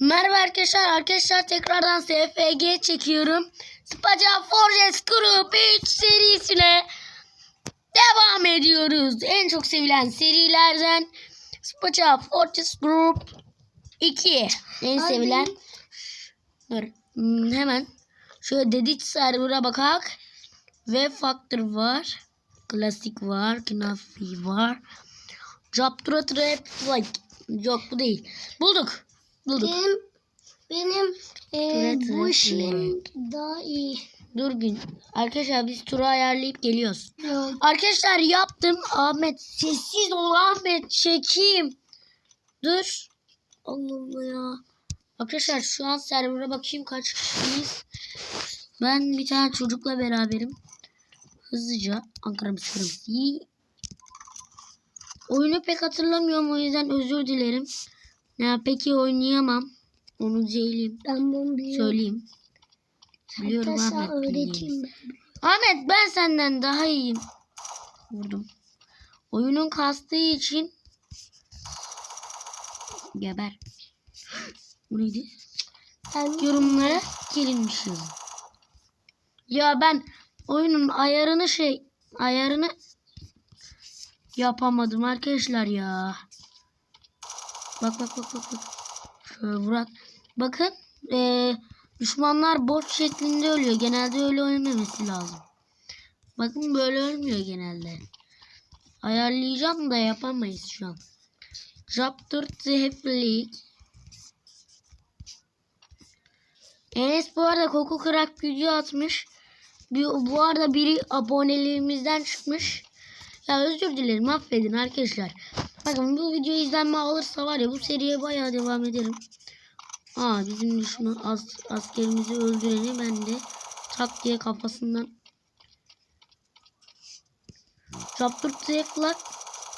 Merhaba arkadaşlar. Arkadaşlar tekrardan SFG çekiyorum. Spaca Forges Group 3 serisine devam ediyoruz. En çok sevilen serilerden Spaca Forges Group 2. En Hadi. sevilen. Dur. Hmm, hemen. Şöyle dedik server'a bakak. Ve Factor var. Klasik var. Knafi var. Japtura Trap like. Yok bu değil. Bulduk. Bulduk. Benim benim e, Evet, bu işim daha iyi. Dur gün. Arkadaşlar biz turu ayarlayıp geliyoruz. Yok. Arkadaşlar yaptım. Ahmet sessiz ol Ahmet çekeyim. Dur. Allah Allah ya. Arkadaşlar şu an server'a bakayım kaç kişiyiz. Ben bir tane çocukla beraberim. Hızlıca Ankara Bisküvisi. Oyunu pek hatırlamıyorum o yüzden özür dilerim. Ya peki oynayamam. Onu söyleyeyim. Ben bunu biliyorum. Söyleyeyim. Biliyorum Hatta Ahmet. öğreteyim ben. Ahmet ben senden daha iyiyim. Vurdum. Oyunun kastığı için geber. Bu neydi? Ben Yorumlara gelinmiş yazın. Ya ben oyunun ayarını şey ayarını yapamadım arkadaşlar ya. Bak bak bak bak bak. Şöyle vurak. Bakın eee, düşmanlar boş şeklinde ölüyor. Genelde öyle ölmemesi lazım. Bakın böyle ölmüyor genelde. Ayarlayacağım da yapamayız şu an. Chapter Zeheflik. Enes bu arada koku kırak video atmış. Bir, bu arada biri aboneliğimizden çıkmış. Ya özür dilerim affedin arkadaşlar. Bakın bu video izlenme alırsa var ya bu seriye bayağı devam ederim. Aa bizim düşman as, askerimizi öldüreni ben de tak diye kafasından Chapter Zeflak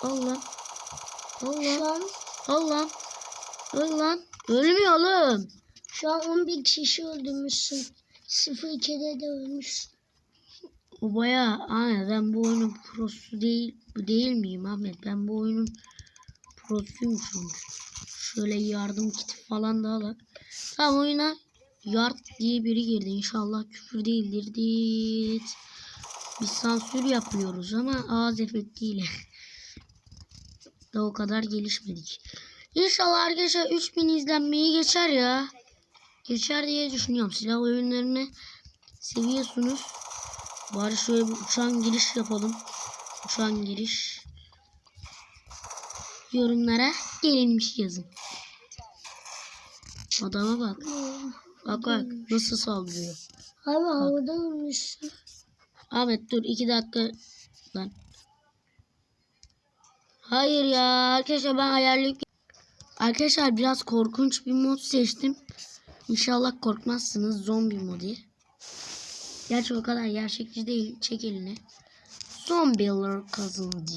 Allah Allah Allah Öl lan Ölmüyor oğlum şu an 11 kişi öldürmüşsün. 02'de de ölmüş. O bayağı aynen ben bu oyunun prosu değil değil miyim Ahmet? Ben bu oyunun prosuymuşum. Şöyle yardım kiti falan da alak. Tamam oyuna yard diye biri girdi. İnşallah küfür değildir. Dit. Biz sansür yapıyoruz ama ağız efektiyle. da o kadar gelişmedik. İnşallah arkadaşlar 3000 izlenmeyi geçer ya. Geçer diye düşünüyorum. Silah oyunlarını seviyorsunuz. Bari şöyle bir uçan giriş yapalım. Uçan giriş. Yorumlara gelinmiş yazın. Adama bak. Bak bak nasıl saldırıyor. Abi havada ölmüşsün. Ahmet dur iki dakika. Lan. Hayır ya arkadaşlar ben ayarlayıp Arkadaşlar biraz korkunç bir mod seçtim. İnşallah korkmazsınız zombi modu. Gerçi o kadar gerçekçi değil. Çek elini. Zombiler kazandı.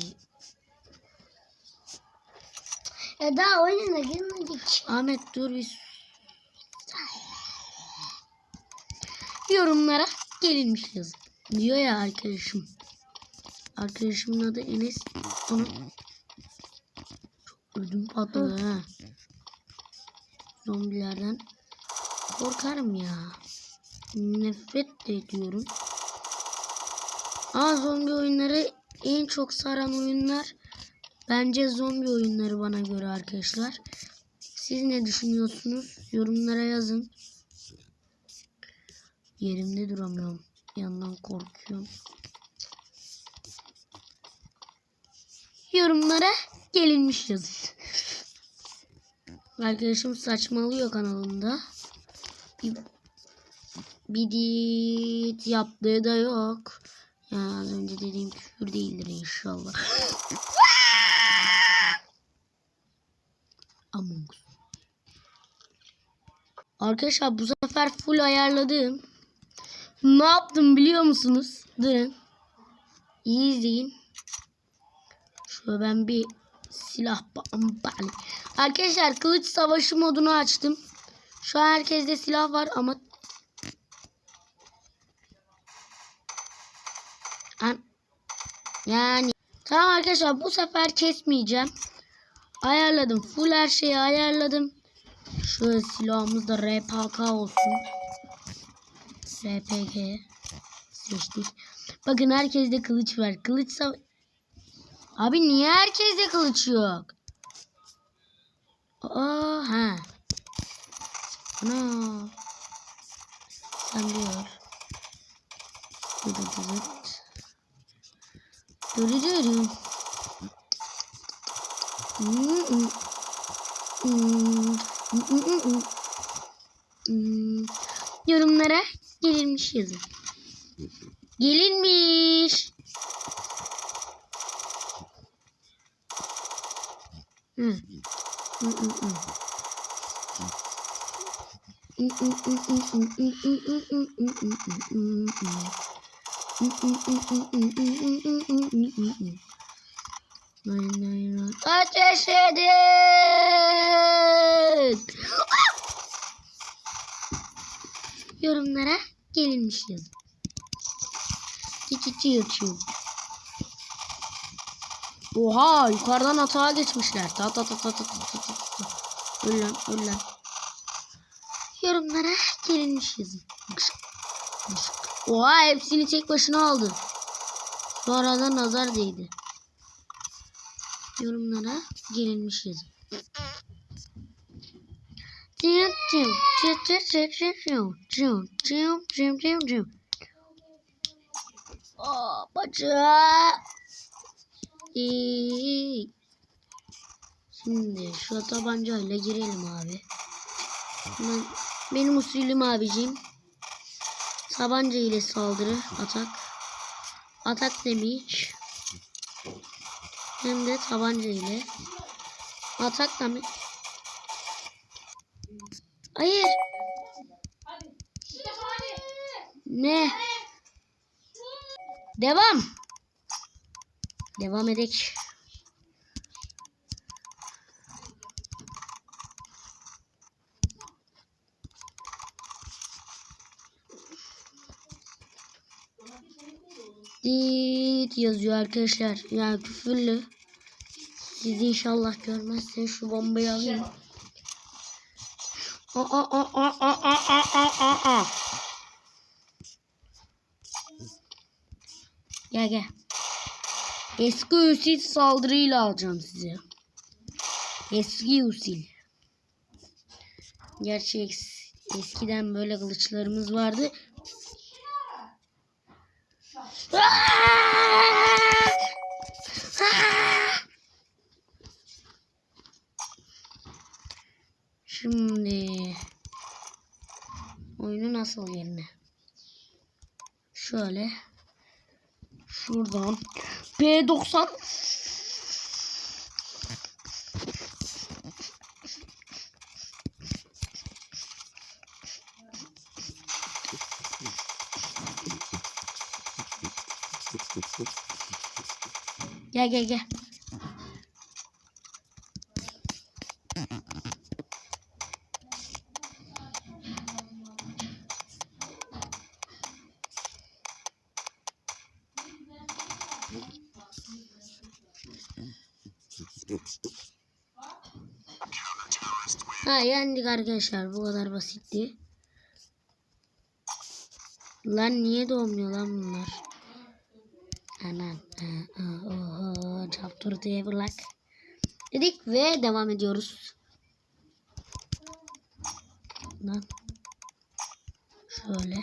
Ya daha oyuna girmedik. Ahmet dur bir Yorumlara gelinmiş yazın. Diyor ya arkadaşım. Arkadaşımın adı Enes. Onu ödüm patladı ha. Zombilerden korkarım ya. Nefret de ediyorum. Aa zombi oyunları en çok saran oyunlar bence zombi oyunları bana göre arkadaşlar. Siz ne düşünüyorsunuz? Yorumlara yazın. Yerimde duramıyorum. Yandan korkuyorum. Yorumlara gelinmiş yazın. Arkadaşım saçmalıyor kanalında. Bir, bir dit yaptığı da yok. Ya az önce dediğim küfür değildir inşallah. Among Us. Arkadaşlar bu sefer full ayarladım. Ne yaptım biliyor musunuz? Durun. İyi izleyin. Şöyle ben bir silah bam- Arkadaşlar kılıç savaşı modunu açtım. Şu an herkeste silah var ama An- yani tamam arkadaşlar bu sefer kesmeyeceğim. Ayarladım. Full her şeyi ayarladım. Şöyle silahımız da RPK olsun. RPG seçtik. Bakın herkeste kılıç var. Kılıçsa Abi niye herkeste kılıç yok? Aa ha. Ana. Sen diyor. Dıdı dıdıt. Dırırırım. Hmm, hmm, hmm, hmm, hmm. Hmm. Yorumlara gelirmiş yazın. Gelinmiş. Hı. Ateş edin. Yorumlara gelinmiş yazın. Çiçiçi YouTube. Oha yukarıdan atağa geçmişler. Ta ta ta ta ta ta ta ta. Öl lan öl lan. Yorumlara gelinmiş yazın. Oha hepsini tek başına aldı. Sonradan nazar değdi yorumlara gelinmiş yazın. Aa, bacağı. İyi. Şimdi şu tabancayla girelim abi. Ben, benim usulüm abicim. Tabanca ile saldırı, atak. Atak demiş. Hem de tabanca ile. Atak damage. Hayır. Ne? Devam. Devam edek. Dit yazıyor arkadaşlar. Yani küfürlü. Siz inşallah görmezseniz şu bombayı alayım. Aa, aa, aa, aa, aa, aa, aa. Eski usul saldırıyla alacağım sizi. Eski usul. Gerçi es- eskiden böyle kılıçlarımız vardı. Şimdi oyunu nasıl yerine? Şöyle şuradan P90 Gel gel gel. Ha yendik arkadaşlar bu kadar basitti. Lan niye doğmuyor lan bunlar? Anan. Oho. Chapter diye bırak. Dedik ve devam ediyoruz. Lan. Şöyle.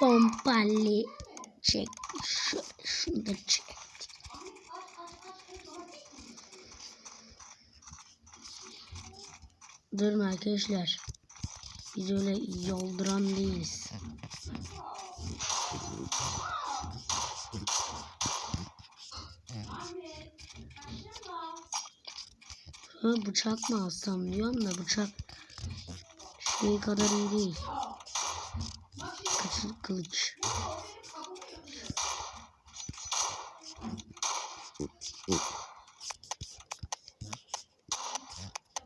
Pompalı. Çek. Şöyle şunu da çek. Durun arkadaşlar. Biz öyle yolduran değiliz. Ha, bıçak mı alsam diyorum da bıçak şey kadar iyi değil. Kılıç. kılıç.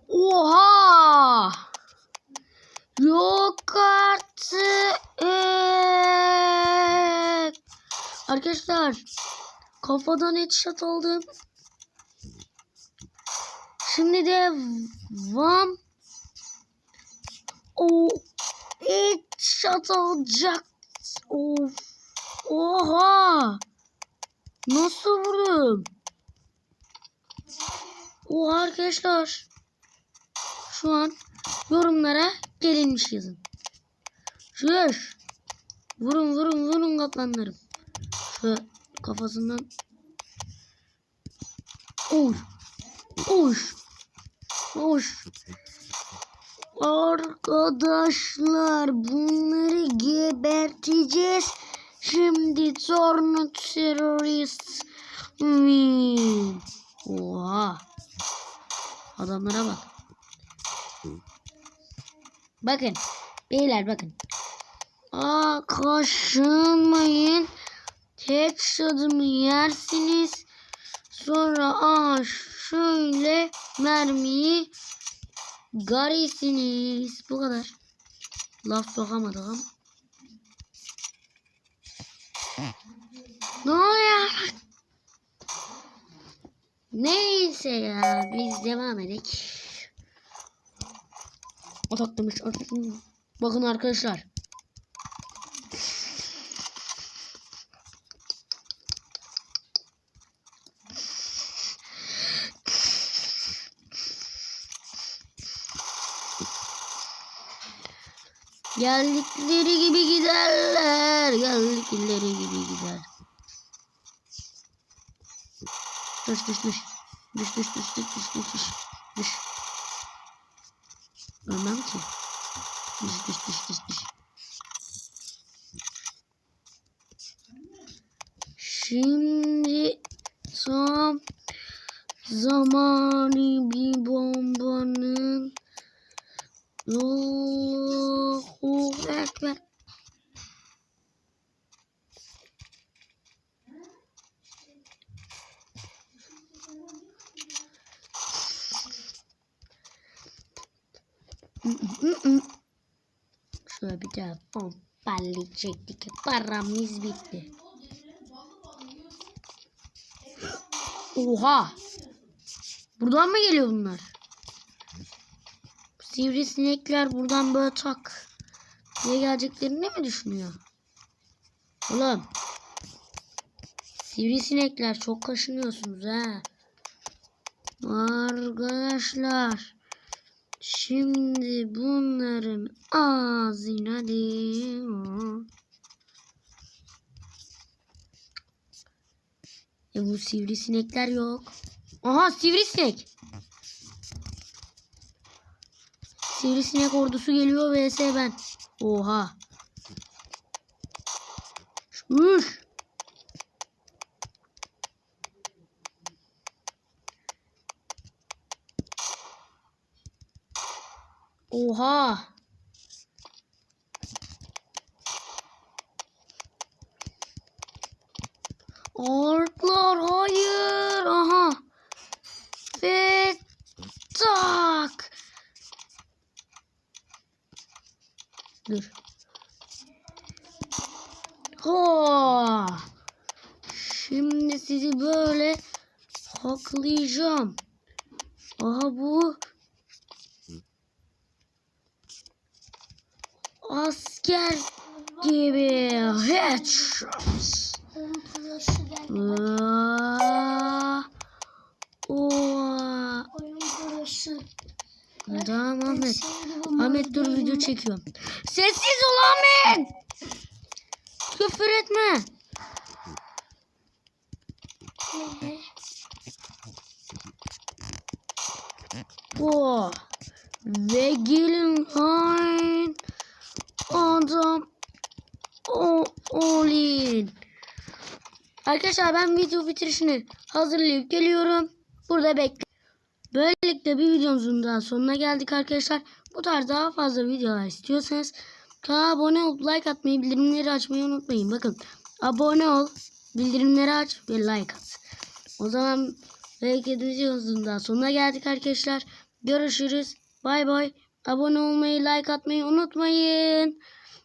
Oha! Yok artık. Arkadaşlar kafadan headshot aldım. Şimdi de Vam o hiç atılacak. Of. Oha. Nasıl vurdum? Oha arkadaşlar. Şu an yorumlara gelinmiş yazın. Şuş. Vurun vurun vurun kaplanlarım. Şu kafasından. Uş. Uş. Uş. Arkadaşlar bunları geberteceğiz. Şimdi tornado terörist mi? Oha. Adamlara bak. Bakın. Beyler bakın. Aa kaşınmayın. Tek şadımı yersiniz. Sonra aa şöyle mermiyi garisiniz. Bu kadar. Laf sokamadık ama. Ne oluyor? Neyse ya biz devam edelim. Otaklamış. Bakın arkadaşlar. Geldikleri gibi giderler. Geldikleri gibi gider. Düş düş düş. Düş düş düş düş düş düş düş. Ölmem ki. Düş düş düş düş düş. Şimdi tam zamanı bir bombanın Allahu Ekber. Şöyle bir daha pompalı çektik. Paramız bitti. Oha. Buradan mı geliyor bunlar? Sivrisinekler buradan böyle tak. Diye geleceklerini mi düşünüyor? Oğlum. Sivrisinekler çok kaşınıyorsunuz ha. Arkadaşlar. Şimdi bunların ağzına diyor. E bu sivrisinekler yok. Aha sivrisnek. Sivrisinek ordusu geliyor vs ben. Oha. Üş. Oha. Orklar hayır. Aha. Ve tak. Dur. Ha. Şimdi sizi böyle haklayacağım. Aha bu asker gibi headshot. Tamam Ahmet. Ahmet dur video çekiyorum. Sessiz ol Ahmet. Küfür etme. Ne? O ve gelin hain adam o olin. Arkadaşlar ben video bitirişini hazırlayıp geliyorum. Burada bekle. Böylelikle bir videomuzun daha sonuna geldik arkadaşlar. Bu tarz daha fazla videolar istiyorsanız abone olup like atmayı, bildirimleri açmayı unutmayın. Bakın abone ol, bildirimleri aç ve like at. O zaman belki videomuzun daha sonuna geldik arkadaşlar. Görüşürüz. Bay bay. Abone olmayı, like atmayı unutmayın.